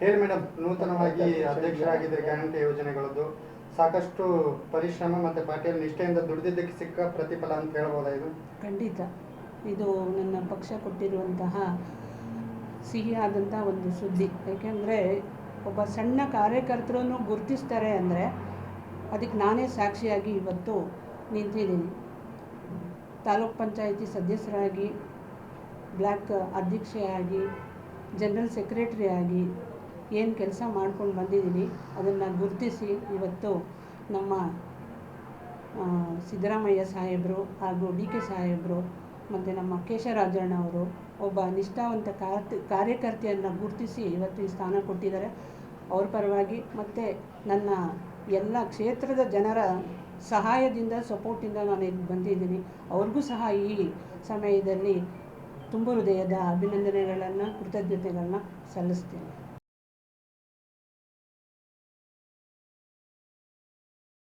ಹೇಳಿ ಮೇಡಮ್, ನೂತನವಾಗಿ ಅಧ್ಯಕ್ಷರಾಗಿದ್ದ ಗ್ಯಾರಂಟಿ ಯೋಜನೆಗಳದ್ದು, ಸಾಕಷ್ಟು ಪರಿಶ್ರಮ ಮತ್ತು ಪಾಟೀಲ್ ನಿಷ್ಠೆಯಿಂದ ದುಡಿದಿದ್ದಕ್ಕೆ ಸಿಕ್ಕ ಪ್ರತಿಫಲ ಅಂತ ಹೇಳ್ಬೋದಾ ಇದು? ಖಂಡಿತ. ಇದು ನನ್ನ ಪಕ್ಷ ಕೊಟ್ಟಿರುವಂತಹ ಸಿಹಿಯಾದಂಥ ಒಂದು ಸುದ್ದಿ. ಏಕೆಂದರೆ ಒಬ್ಬ ಸಣ್ಣ ಕಾರ್ಯಕರ್ತರನ್ನು ಗುರುತಿಸ್ತಾರೆ ಅಂದರೆ, ಅದಕ್ಕೆ ನಾನೇ ಸಾಕ್ಷಿಯಾಗಿ ಇವತ್ತು ನಿಂತಿದ್ದೀನಿ. ತಾಲೂಕ್ ಪಂಚಾಯಿತಿ ಸದಸ್ಯರಾಗಿ ಬ್ಲ್ಯಾಕ್ ಅಧ್ಯಕ್ಷೆಯಾಗಿ, ಜನರಲ್ ಸೆಕ್ರೆಟರಿ ಆಗಿ ಏನು ಕೆಲಸ ಮಾಡ್ಕೊಂಡು ಬಂದಿದ್ದೀನಿ ಅದನ್ನು ಗುರುತಿಸಿ ಇವತ್ತು ನಮ್ಮ ಸಿದ್ದರಾಮಯ್ಯ ಸಾಹೇಬರು ಹಾಗೂ ಡಿ ಕೆ ಸಾಹೇಬರು ಮತ್ತು ನಮ್ಮ ಕೇಶರಾಜಣ್ಣ ಅವರು ಒಬ್ಬ ನಿಷ್ಠಾವಂತ ಕಾರ್ತ, ಕಾರ್ಯಕರ್ತೆಯನ್ನು ಗುರುತಿಸಿ ಇವತ್ತು ಈ ಸ್ಥಾನ ಕೊಟ್ಟಿದ್ದಾರೆ. ಅವ್ರ ಪರವಾಗಿ ಮತ್ತು ನನ್ನ ಎಲ್ಲ ಕ್ಷೇತ್ರದ ಜನರ ಸಹಾಯದಿಂದ, ಸಪೋರ್ಟಿಂದ ನಾನು ಇಲ್ಲಿ ಬಂದಿದ್ದೀನಿ. ಅವ್ರಿಗೂ ಸಹ ಈ ಸಮಯದಲ್ಲಿ ತುಂಬ ಹೃದಯದ ಅಭಿನಂದನೆಗಳನ್ನು, ಕೃತಜ್ಞತೆಗಳನ್ನ ಸಲ್ಲಿಸ್ತೀನಿ.